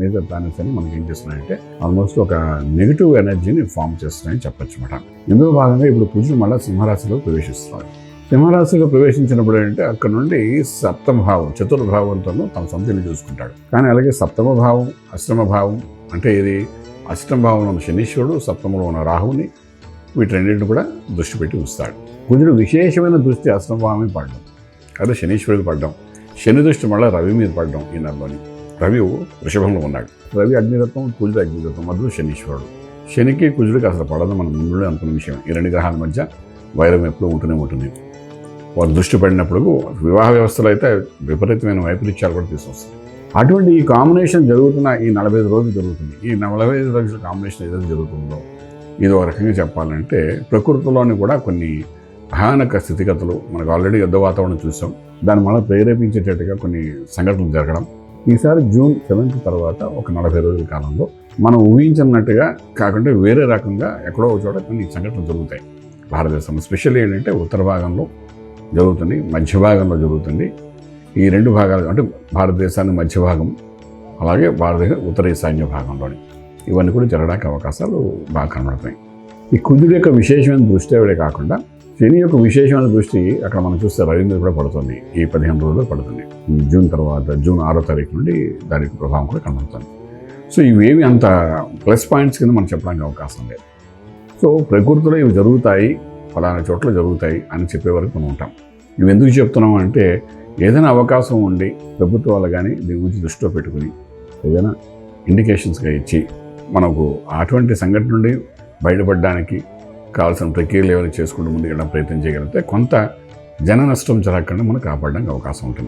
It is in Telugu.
మేజర్ ప్లానెట్స్ అని మనకి ఏం చేస్తున్నాయంటే ఆల్మోస్ట్ ఒక నెగిటివ్ ఎనర్జీని ఫామ్ చేస్తున్నాయని చెప్పొచ్చు అనమాట ఇందులో భాగంగా ఇప్పుడు కుజుడు మళ్ళీ సింహరాశిలో ప్రవేశిస్తున్నాడు సింహరాశిలో ప్రవేశించినప్పుడు ఏంటంటే అక్కడ నుండి సప్తమ భావం చతుర్భావంతోనూ తన సొంత చూసుకుంటాడు. కానీ అలాగే సప్తమ భావం అష్టమ భావం అంటే ఇది అష్టమ భావంలో ఉన్న శనీశ్వరుడు సప్తమలో ఉన్న రాహువుని వీటన్నిటిని కూడా దృష్టి పెట్టి ఉంచుతాడు. కుజుడు విశేషమైన దృష్టి అష్టమ భావమే పడడం. అదే శనీశ్వరుడికి పడడం. శని దృష్టి మళ్ళీ రవి మీద పడడం ఈ నెలలోని. రవి వృషభంలో ఉన్నాడు. రవి అగ్నిరత్నం కుజుడు అగ్నిరత్నం మధ్యలో శనీశ్వరుడు. శనికి కుజుడికి అసలు పడదు మనం ముందు అనుకున్న విషయం. ఈ రెండు గ్రహాల మధ్య వైరం ఎప్పుడూ ఉంటూనే ఉంటుంది. వారు దృష్టి పడినప్పుడు వివాహ వ్యవస్థలో అయితే విపరీతమైన వైపరీత్యాలు కూడా తీసుకొస్తాయి అటువంటి ఈ కాంబినేషన్ జరుగుతున్న ఈ నలభై ఐదు రోజులు జరుగుతుంది. ఈ నలభై ఐదు రోజుల కాంబినేషన్ ఏదైతే జరుగుతుందో ఇది ఒక రకంగా చెప్పాలంటే ప్రకృతిలోని కూడా కొన్ని భయానక స్థితిగతులు మనకు ఆల్రెడీ యుద్ధ వాతావరణం చూసాం. దాని మనం ప్రేరేపించేటట్టుగా కొన్ని సంఘటనలు జరగడం ఈసారి జూన్ సెవెంత్ తర్వాత ఒక నలభై రోజుల కాలంలో మనం ఊహించినట్టుగా కాకుండా వేరే రకంగా ఎక్కడో ఒక చోట కొన్ని సంఘటనలు జరుగుతాయి. భారతదేశంలో స్పెషల్ ఏంటంటే ఉత్తర భాగంలో జరుగుతుంది మధ్య భాగంలో జరుగుతుంది. ఈ రెండు భాగాలు అంటే భారతదేశాన్ని మధ్య భాగం అలాగే భారతదేశ ఉత్తర ఈశాన్య భాగంలోని. ఇవన్నీ కూడా జరగడానికి అవకాశాలు బాగా కనబడతాయి ఈ కుజుడి యొక్క విశేషమైన దృష్టి కాకుండా శని యొక్క విశేషమైన దృష్టి అక్కడ మనం చూస్తే రవి మీద కూడా పడుతుంది. ఈ పదిహేను రోజుల్లో పడుతుంది. జూన్ తర్వాత జూన్ ఆరో తారీఖు నుండి దాని ప్రభావం కూడా కనబడుతుంది. సో ఇవేమి అంత ప్లస్ పాయింట్స్ కింద మనం చెప్పడానికి అవకాశం లేదు. సో ప్రకృతిలో ఇవి జరుగుతాయి ఫలానా చోట్ల జరుగుతాయి అని చెప్పే వరకు మనం ఉంటాం. ఇవి ఎందుకు చెప్తున్నాం అంటే ఏదైనా అవకాశం ఉండి ప్రభుత్వాలు కానీ దీని గురించి దృష్టిలో పెట్టుకుని ఏదైనా ఇండికేషన్స్గా ఇచ్చి మనకు అటువంటి సంఘటన నుండి బయటపడడానికి కావాల్సిన ప్రక్రియలు ఏమైనా చేసుకుంటూ ముందుకెళ్ళడం ప్రయత్నం చేయగలిగితే కొంత జన నష్టం జరగకుండా మనం కాపాడడానికి అవకాశం ఉంటుంది.